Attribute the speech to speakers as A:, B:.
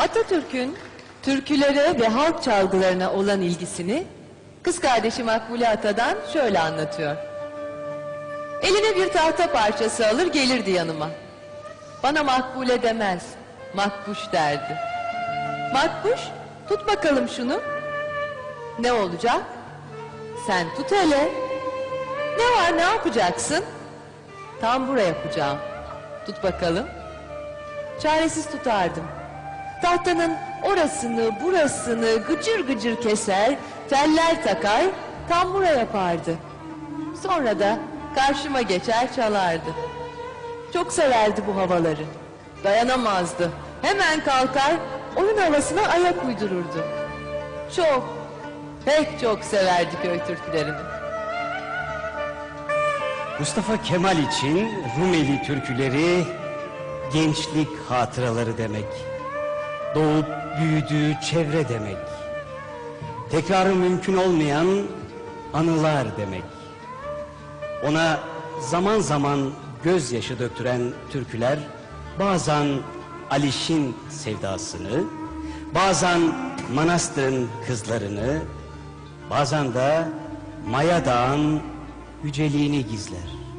A: Atatürk'ün türkülere ve halk çalgılarına olan ilgisini kız kardeşi Makbule Ata'dan şöyle anlatıyor. Eline bir tahta parçası alır gelirdi yanıma. Bana makbule demez, makbuş derdi. Makbuş, tut bakalım şunu. Ne olacak? Sen tut hele. Ne var ne yapacaksın? Tambura yapacağım. Tut bakalım. Çaresiz tutardım. Tahtanın orasını burasını gıcır gıcır keser, teller takar, tambura yapardı. Sonra da karşıma geçer çalardı. Çok severdi bu havaları. Dayanamazdı. Hemen kalkar, oyun havasına ayak uydururdu. Çok, pek çok severdi köy türkülerini.
B: Mustafa Kemal için Rumeli türküleri gençlik hatıraları demek. Doğup büyüdüğü çevre demek. Tekrarı mümkün olmayan anılar demek. Ona zaman zaman gözyaşı döktüren türküler bazen Aliş'in sevdasını, bazen manastırın kızlarını, bazen de Maya Dağı'nın yüceliğini gizler.